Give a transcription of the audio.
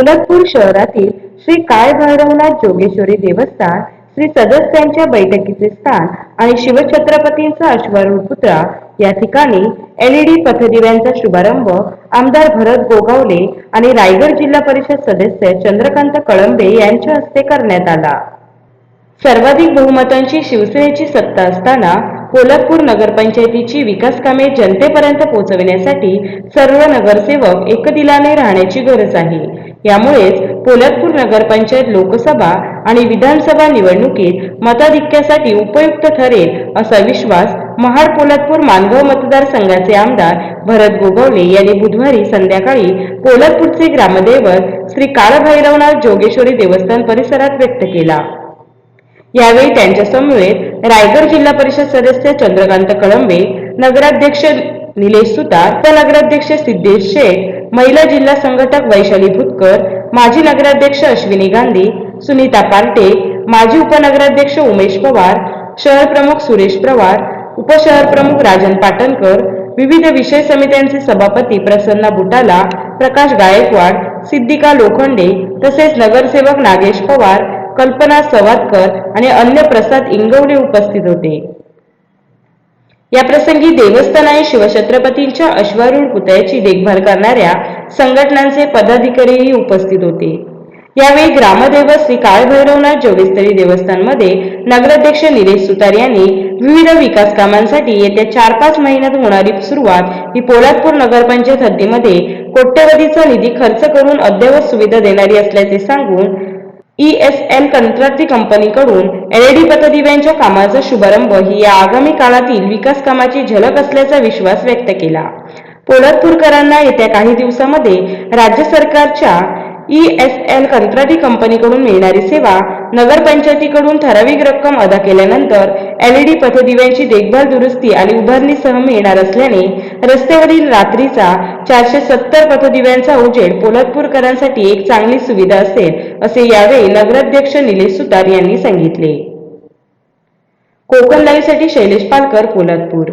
सोलापूर शहरातील श्री काय भैरवनाथ जोगेश्वरी देवस्थान श्री सदस्यांच्या बैठकीचे स्थान आणि शिवछत्रपतींचा अश्वारूढ पुतळा या ठिकाणी एलईडी पथदिव्यांचा शुभारंभ आमदार भरत गोगावले आणि रायगड जिल्हा परिषद सदस्य चंद्रकांत कळंबे यांच्या हस्ते करण्यात आला. सर्वाधिक बहुमतांची शिवसेनेची सत्ता असताना कोल्हापूर नगरपंचायतीची विकास कामे जनतेपर्यंत पोहोचविण्यासाठी सर्व नगरसेवक एकदिलाने राहण्याची गरज आहे. यामुळेच पोलादपूर नगरपंचायत लोकसभा आणि विधानसभा निवडणुकीत मताधिक्यासाठी उपयुक्त ठरेल असा विश्वास महाड पोलादपूर मानगाव मतदारसंघाचे आमदार भरत गोगवले यांनी बुधवारी संध्याकाळी पोलादपूरचे ग्रामदैवत श्री काळभैरवनाथ जोगेश्वरी देवस्थान परिसरात व्यक्त केला. यावेळी त्यांच्या समवेत रायगड जिल्हा परिषद सदस्य चंद्रकांत कळंबे नगराध्यक्ष निलेश सुतार उपनगराध्यक्ष सिद्धेश शेख महिला जिल्हा संघटक वैशाली भुतकर माजी नगराध्यक्ष अश्विनी गांधी सुनीता पार्टे माजी उपनगराध्यक्ष उमेश पवार शहर प्रमुख सुरेश पवार उपशहर प्रमुख राजन पाटणकर विविध विषय समित्यांचे सभापती प्रसन्ना बुटाला प्रकाश गायकवाड सिद्धिका लोखंडे तसेच नगरसेवक नागेश पवार कल्पना सवादकर आणि अन्य प्रसाद इंगवले उपस्थित होते. या प्रसंगी देवस्थान आणि शिवछत्रपतींच्या अश्वारूढ पुतळ्याची देखभाल करणाऱ्या संघटनांचे पदाधिकारीही उपस्थित होते. यावेळी ग्रामदैवत श्री काळभैरवनाथ जोगेस्तरी देवस्थानमध्ये नगराध्यक्ष निलेश सुतार यांनी विविध विकास कामांसाठी येत्या चार पाच महिन्यात होणारी सुरुवात ही पोलादपूर नगरपंचायत हद्दीमध्ये कोट्यवधीचा निधी खर्च करून अद्ययावत सुविधा देणारी असल्याचे सांगून ई एस एल कंत्राटी कंपनीकडून एलईडी पथदिव्यांच्या कामाचा शुभारंभ ही या आगामी काळातील विकास कामाची झलक असल्याचा विश्वास व्यक्त केला. पोलादपूरकरांना येत्या काही दिवसामध्ये राज्य सरकारच्या ई एस एल कंत्राटी कंपनीकडून मिळणारी सेवा नगरपंचायतीकडून ठराविक रक्कम अदा केल्यानंतर एलईडी पथदिव्यांची देखभाल दुरुस्ती आणि उभारणीसह मिळणार असल्याने रस्त्यावरील रात्रीचा चारशे सत्तर पथदिव्यांचा उजेड पोलादपूरकरांसाठी एक चांगली सुविधा असेल असे यावेळी नगराध्यक्ष निलेश सुतार यांनी सांगितले. कोकण लाईव्हसाठी शैलेश पालकर पोलादपूर